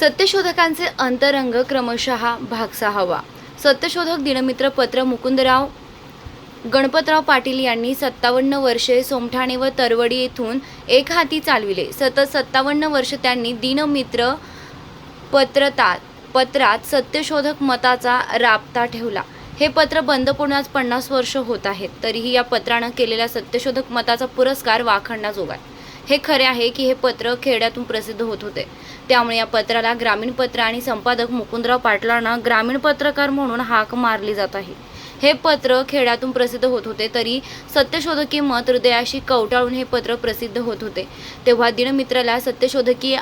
सत्यशोधकांचे अंतरंग क्रमशः भाग सहावा सत्यशोधक दिनमित्र पत्र मुकुंदराव गणपतराव पाटील यांनी सत्तावन्न वर्षे सोमठाणे व तरवडी येथून एक हाती चालविले. सतत सत्तावन्न वर्ष त्यांनी दिनमित्र पत्रतात पत्रात सत्यशोधक मताचा राबता ठेवला. हे पत्र बंद पडून पन्नास वर्ष होत आहेत. तरीही या पत्रानं केलेल्या सत्यशोधक मताचा पुरस्कार वाखणण्याजोगा आहे. हे खरे आहे की हे पत्र खेड्यातून प्रसिद्ध होत होते. त्यामुळे या पत्राला ग्रामीण पत्र आणि संपादक मुकुंदराव पाटलांना ग्रामीण पत्रकार म्हणून हाक मारली जात आहे. हे पत्र खेड्यातून प्रसिद्ध होत होते तरी सत्यशोधकी मत हृदयाशी कवटाळून हे पत्र प्रसिद्ध होत होते. तेव्हा दिनमित्राला सत्यशोधकी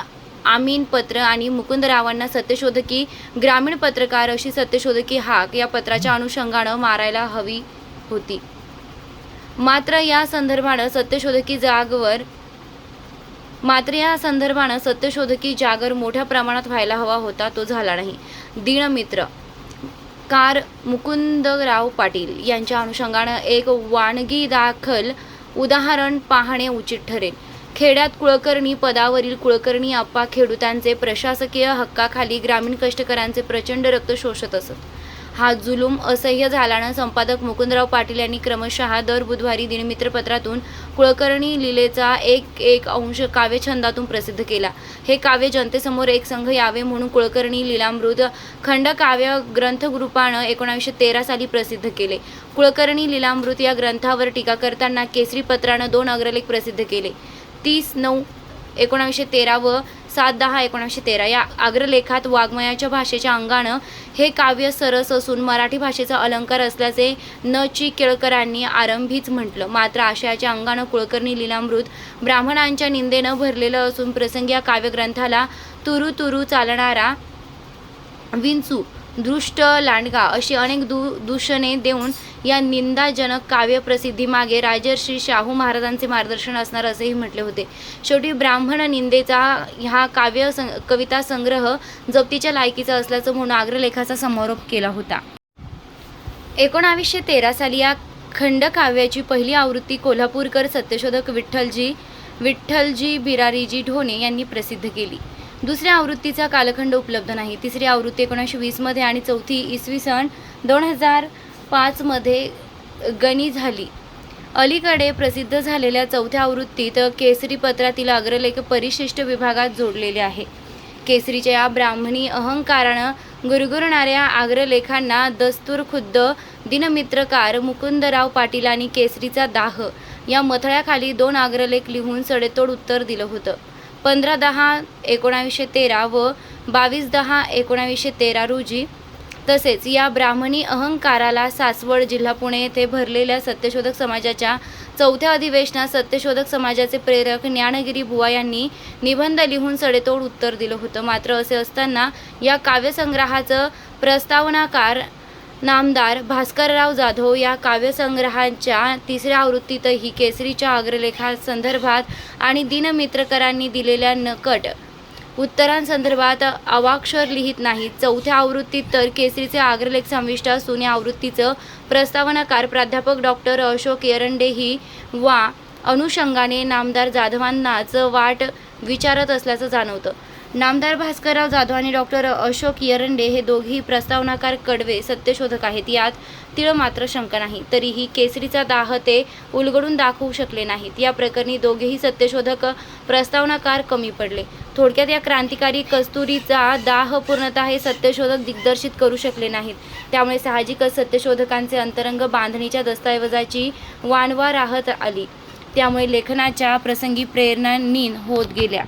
आमीन पत्र आणि मुकुंदरावांना सत्यशोधकी ग्रामीण पत्रकार अशी सत्यशोधकी हाक या पत्राच्या अनुषंगानं मारायला हवी होती. मात्र या संदर्भानं सत्यशोधकी जागवर मात्र या संदर्भानं सत्यशोधकी जागर मोठ्या प्रमाणात व्हायला हवा होता तो झाला नाही. दिनमित्र कार मुकुंदराव पाटील यांच्या अनुषंगानं एक वानगी दाखल उदाहरण पाहणे उचित ठरेल. खेड्यात कुळकर्णी पदावरील कुळकर्णी आप्पा खेडूतांचे प्रशासकीय हक्काखाली ग्रामीण कष्टकऱ्यांचे प्रचंड रक्त शोषत असत. हा जुलूम असह्य झाल्यानं संपादक मुकुंदराव पाटील यांनी क्रमशः दर बुधवारी दिनमित्रपत्रातून कुळकर्णी लिलेचा एक एक अंश काव्यछंदातून प्रसिद्ध केला. हे काव्य जनतेसमोर एक संघ यावे म्हणून कुळकर्णी लीलामृत खंडकाव्य ग्रंथग्रुपानं एकोणावीसशे तेरा साली प्रसिद्ध केले. कुळकर्णी लीलामृत या ग्रंथावर टीका करताना केसरी पत्रानं दोन अग्रलेख प्रसिद्ध केले. तीस नऊ एकोणावीसशे तेरा व सात दहा एकोणीसशे तेरा. या अग्रलेखात वाङ्मयाच्या भाषेच्या अंगानं हे काव्य सरस असून मराठी भाषेचा अलंकार असल्याचे न ची केळकरांनी आरंभीच म्हटलं. मात्र आशयाच्या अंगानं कुळकर्णी लीलामृत ब्राह्मणांच्या निंदेनं भरलेलं असून प्रसंगी या काव्यग्रंथाला तुरु तुरु चालणारा विंचू दृष्ट लांडगा अशी अनेक दू दूषणे देऊन या निंदाजनक काव्य प्रसिद्धीमागे राजर्षी शाहू महाराजांचे मार्गदर्शन असणार असेही म्हटले होते. शेवटी ब्राह्मण निंदेचा हा काव्य सं कविता संग्रह जप्तीच्या लायकीचा असल्याचं म्हणून आग्रलेखाचा समारोप केला होता. एकोणावीसशे तेरा साली या खंडकाव्याची पहिली आवृत्ती कोल्हापूरकर सत्यशोधक विठ्ठलजी विठ्ठलजी बिरारीजी ढोणे यांनी प्रसिद्ध केली. दुसऱ्या आवृत्तीचा कालखंड उपलब्ध नाही. तिसरी आवृत्ती एकोणीसशे वीसमध्ये आणि चौथी इसवी सन दोन हजार पाचमध्ये गणी झाली. अलीकडे प्रसिद्ध झालेल्या चौथ्या आवृत्तीत केसरी पत्रातील अग्रलेख परिशिष्ट विभागात जोडलेले आहे. केसरीच्या या ब्राह्मणी अहंकारानं गुरगुरणाऱ्या अग्रलेखांना दस्तूर खुद्द दिनमित्रकार मुकुंदराव पाटील आणि केसरीचा दाह या मथळ्याखाली दोन अग्रलेख लिहून सडेतोड उत्तर दिलं होतं. पंधरा दहा एकोणावीसशे तेरा व बावीस दहा एकोणावीसशे तेरा रोजी तसेच या ब्राह्मणी अहंकाराला सासवड जिल्हा पुणे येथे भरलेल्या सत्यशोधक समाजाच्या चौथ्या अधिवेशनात सत्यशोधक समाजाचे प्रेरक ज्ञानगिरी बुवा यांनी निबंध लिहून सडेतोड उत्तर दिलं होतं. मात्र असे असताना या काव्यसंग्रहाचं प्रस्तावनाकार नामदार भास्करराव जाधव या काव्यसंग्रहाच्या तिसऱ्या आवृत्तीतही केसरीच्या अग्रलेखासंदर्भात आणि दिनमित्रकरांनी दिलेल्या नकट उत्तरांसंदर्भात अवाक्षर लिहित नाहीत. चौथ्या आवृत्तीत तर केसरीचे आग्रलेख समाविष्ट असून या आवृत्तीचं प्रस्तावनाकार प्राध्यापक डॉक्टर अशोक एरंडे ही वा अनुषंगाने नामदार जाधवांनाच वाट विचारत असल्याचं जाणवतं. नामदार भास्करराव जाधव आणि डॉक्टर अशोक येरंडे हे दोघेही प्रस्तावनाकार कडवे सत्यशोधक आहेत. यात तिळ मात्र शंका नाही. तरीही केसरीचा दाह ते उलगडून दाखवू शकले नाहीत. या प्रकरणी दोघेही सत्यशोधक प्रस्तावनाकार कमी पडले. थोडक्यात या क्रांतिकारी कस्तुरीचा दाह पूर्णतः हे सत्यशोधक दिग्दर्शित करू शकले नाहीत. त्यामुळे साहजिकच सत्यशोधकांचे अंतरंग बांधणीच्या दस्तऐवजाची वानवा राहत आली. त्यामुळे लेखनाच्या प्रसंगी प्रेरणा नीन होत गेल्या.